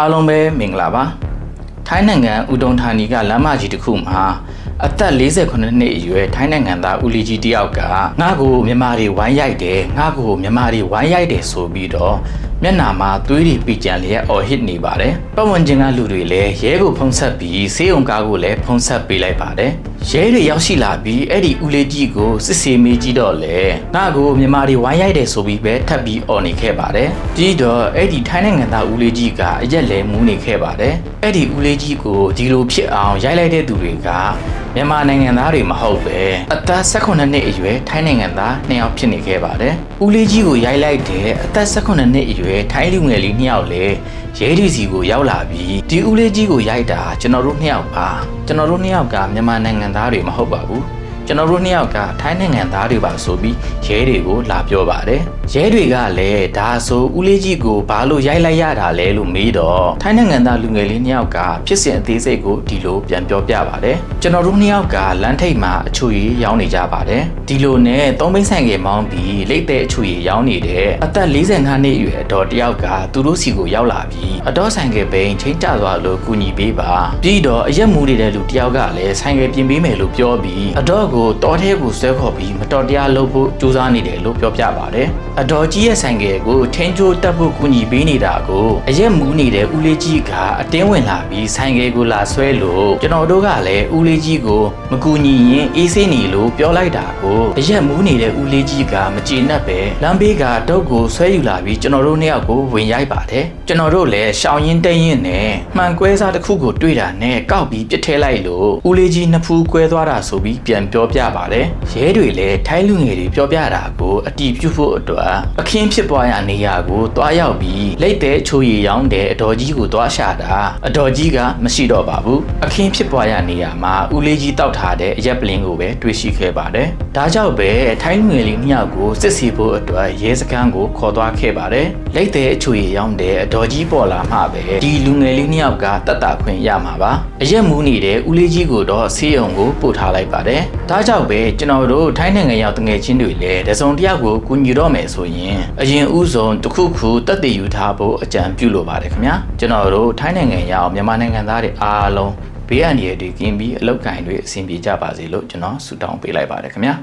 အားလုံးပဲမင်္ဂလာပါထိုင်းနိုင်ငံဥဒုံဌာနီကလမ်းမကြီးတစ်ခုမှာအသက်48နှစ်အရွယ်ထိုင်းနိုင်ငံသားဦးလီကြီးတယောက်ကငါ့ကိုမြန်မာတွေဝိုင်းရိုက်တယ်ငါ့ကိုမြန်မာတွေဝိုင်းရိုက်တယ်ဆိုပြီးတော့မျက်နာမှာသွေးတွေပြကြံလျက်အော်ဟစ်နေပါတယ်ပတ်ဝန်းကျင်ကလူတွေလည်းရဲကိုဖုံးဆက်ပြီးစေးုံကားကိုလည်းဖုံးဆက်ပေးလိုက်ပါတယ်ရဲတွေရောက်ရှိလာပြီးအဲ့ဒီဦးလေးကြီးကိုစစ်ဆေးမေးကြည့်တော့လေငါ့ကိုမြန်မာတွေဝိုင်းရိုက်တယ်ဆိုပြီးပဲထပ်ပြီးအော်နေခဲ့ပါတယ်ပြီးတော့အဲ့ဒီထိုင်းနိုင်ငံသားဦးလေးကြီးကအရက်လဲမူးနေခဲ့ပါတယ်အဲ့ဒီဦးလေးကြီးကိုဒီလိုဖြစ်အောင်ရိုက်လိုက်တဲ့သူတွေကမြန်မာနိုင်ငံသားတွေမဟုတ်ပဲအသက်18နှစ်အရွယ်ထိုင်းနိုင်ငံသားနှစ်ယောက်ဖြစ်နေခဲ့ပါတယ်ဦးလေးကြီးကိုရိုက်လိုက်တဲ့အသက်18နှစ်အရွယ်ထိုင်းလူငယ်လေးနှစ်ယောက်လည်းရဲဒီစီကိုရောက်လာပြီးဒီဦးလေးကြီးကိုရိုက်တာကျွန်တော်တို့နှစ်ယောက်ပါကျွန်တော်တို့နှစ်ယောက်ကမြန်မာနိုင်ငံသားတွေမဟုတ်ပါဘူး ကျွန်တော်တို့နှစ်ယောက်ကထိုင်းနိုင်ငံသားတွေပါဆိုပြီးရဲတွေကိုလာပြောပါတယ်ရဲတွေကလည်းဒါဆိုဦးလေးကြီးကိုဘာလို့ရိုက်လိုက်ရတာလဲလို့မေးတော့ထိုင်းနိုင်ငံသားလူငယ်လေးနှစ်ယောက်ကဖြစ်စဉ်အသေးစိတ်ကိုဒီလိုပြန်ပြောပြပါတယ်ကျွန်တော်တို့နှစ်ယောက်ကလမ်းထိပ်မှာအချွေရောင်းနေကြပါတယ်ဒီလိုနဲ့သုံးဘိန်းဆိုင်ကမောင်းပြီးလိတ်တဲ့အချွေရောင်းနေတဲ့အသက်45နှစ်အရွယ်အတော်တယောက်ကသူတို့စီကိုရောက်လာပြီးအတော်ဆိုင်ကဘိန်းချင်းကျသွားလို့ကူညီပေးပါပြီးတော့အရက်မူနေတဲ့လူတယောက်ကလည်းဆိုင်ကပြင်ပေးမယ်လို့ပြောပြီးအတော်ကိုတောထဲကိုဆွဲခေါ်ပြီးမတော်တရားလုပ်ဖို့ကြိုးစားနေတယ်လို့ပြောပြပါတယ်အတော်ကြီးရဲ့ဆိုင်ကကိုထင်းချိုးတက်ဖို့ကူညီပေးနေတာကိုအရက်မူနေတဲ့ဦးလေးကြီးကအတင်းဝင်လာပြီးဆိုင်ကကိုလာဆွဲလို့ကျွန်တော်တို့ကလည်းဦးလေးကြီးကိုမကူညီရင်အေးဆေးနေလို့ပြောလိုက်တာကိုအရက်မူနေတဲ့ဦးလေးကြီးကမကျေနပ်ပဲလမ်းဘေးကတော့ကိုဆွဲယူလာပြီးကျွန်တော်တို့နှစ်ယောက်ကိုဝင်ရိုက်ပါတယ်ကျွန်တော်တို့လည်းရှောင်ရင်တိတ်ရင်နဲ့မှန်ကွဲစားတစ်ခုကိုတွေ့တာနဲ့ကောက်ပြီးပြစ်ထဲလိုက်လို့ဦးလေးကြီးနှစ်ဖူးကွဲသွားတာဆိုပြီးပြန်ပြောပြပါတယ်ရဲတွေလည်းထိုင်းလူငယ်တွေပြောပြတာကိုအတီးပြုတ်ဖို့အတွက်အခင်းဖြစ်ပွားရာနေရာကိုတွားရောက်ပြီးလက်တဲ့ချိုရည်ရောင်းတဲ့အတော်ကြီးကိုတွားရှာတာအတော်ကြီးကမရှိတော့ပါဘူးအခင်းဖြစ်ပွားရာနေရာမှာဦးလေးကြီးတောက်ထားတဲ့အရက်ပလင်းကိုပဲတွေ့ရှိခဲ့ပါတယ်ဒါကြောင့်ပဲထိုင်းလူငယ်လေးနှစ်ယောက်ကိုစစ်ဆေးဖို့အတွက်ရဲစခန်းကိုခေါ်သွားခဲ့ပါတယ်လက်တဲ့အချိုရည်ရောင်းတဲ့အတော်ကြီးပေါ်လာမှပဲဒီလူငယ်လေးနှစ်ယောက်ကတတ်တာခွင့်ရမှာပါအရက်မူးနေတဲ့ဦးလေးကြီးကိုတော့ဆေးရုံကိုပို့ထားလိုက်ပါတယ်ဒါကြောင့်ပဲကျွန်တော်တို့ထိုင်းနိုင်ငံရောက်တငယ်ချင်းတွေလည်းတစုံတစ်ယောက်ကိုကူညီတော့မယ်ဆိုရင်အရင်ဦးဆုံးတစ်ခုခုတက်တည်ယူထားဖို့အကြံပြုလိုပါတယ်ခင်ဗျာကျွန်တော်တို့ထိုင်းနိုင်ငံရောက်မြန်မာနိုင်ငံသားတွေအားလုံးဘေးအန္တရာယ်တွေကင်းပြီးအလောက်ကင်တွေအဆင်ပြေကြပါစေလို့ကျွန်တော်ဆုတောင်းပေးလိုက်ပါတယ်ခင်ဗျာ